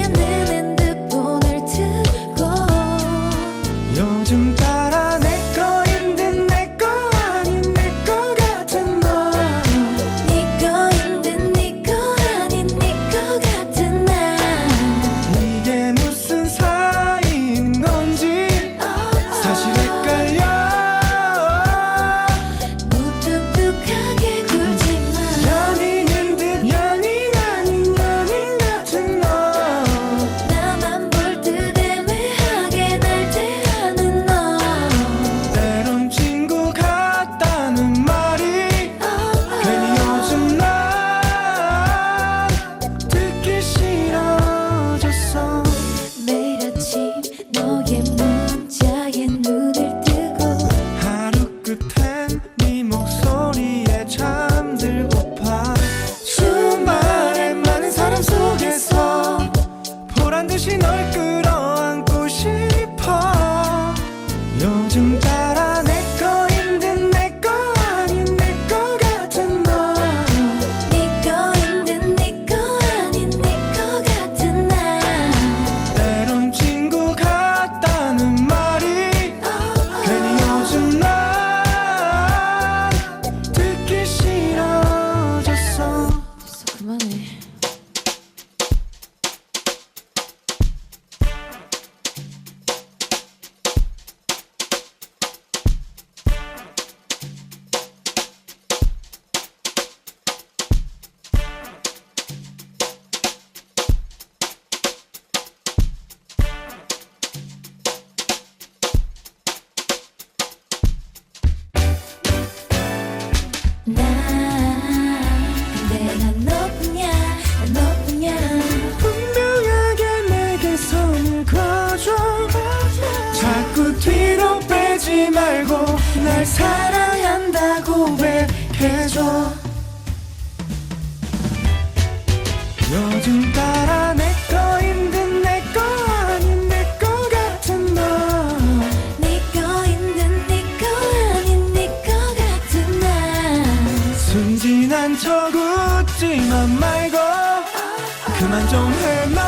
and this. Yeah. 사랑한다고 고백해줘. 요즘 따라 내꺼인 듯내꺼 아닌 내꺼 같은 너. 내거 있는 내거 아닌 내거 같은 나. 순진한 척 웃지만 말고 그만 좀 해놔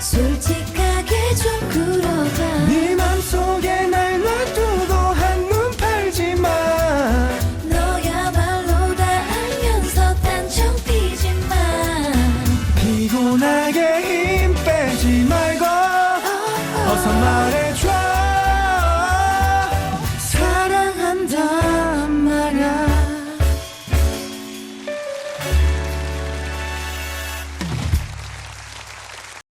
솔직하게 좀 굴어 Somebody.